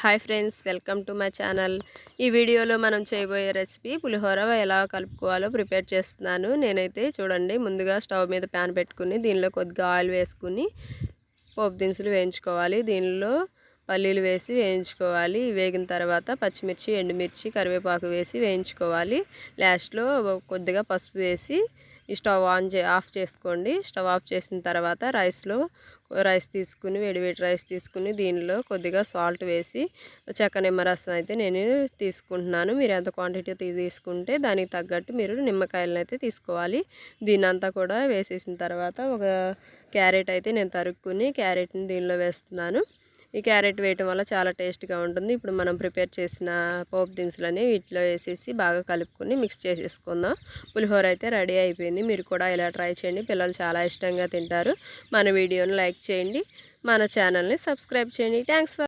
Hi friends welcome to my channel. ఈ వీడియోలో మనం చేయబోయే రెసిపీ పులిహోర ఎలా కలుపుకోవాలో ప్రిపేర్ చేస్తున్నాను. నేనైతే చూడండి ముందుగా స్టవ్ మీద ప్యాన్ పెట్టుకుని దీనిలో కొద్దిగా ఆయిల్ వేసుకుని పోపు దినుసులు వేయించుకోవాలి. దీనిలో పల్లీలు వేసి వేయించుకోవాలి. వేగిన తర్వాత పచ్చిమిర్చి ఎండుమిర్చి కరివేపాకు వేసి వేయించుకోవాలి. లాస్ట్లో కొద్దిగా పసుపు వేసి ఈ స్టవ్ ఆన్ చే ఆఫ్ చేసుకోండి. స్టవ్ ఆఫ్ చేసిన తర్వాత రైస్లో రైస్ తీసుకుని వేడివేడి రైస్ తీసుకుని దీనిలో కొద్దిగా సాల్ట్ వేసి చెక్క నిమ్మరసం అయితే నేను తీసుకుంటున్నాను. మీరు ఎంత క్వాంటిటీ తీసుకుంటే దానికి తగ్గట్టు మీరు నిమ్మకాయలను అయితే తీసుకోవాలి. దీని అంతా కూడా వేసేసిన తర్వాత ఒక క్యారెట్ అయితే నేను తరుక్కుని క్యారెట్ని దీనిలో వేస్తున్నాను. ఈ క్యారెట్ వేయటం వల్ల చాలా టేస్ట్గా ఉంటుంది. ఇప్పుడు మనం ప్రిపేర్ చేసిన పోపు దినుసులని వీటిలో వేసేసి బాగా కలుపుకొని మిక్స్ చేసేసుకుందాం. పులిహోర అయితే రెడీ అయిపోయింది. మీరు కూడా ఇలా ట్రై చేయండి. పిల్లలు చాలా ఇష్టంగా తింటారు. మన వీడియోని లైక్ చేయండి. మన ఛానల్ని సబ్స్క్రైబ్ చేయండి. థ్యాంక్స్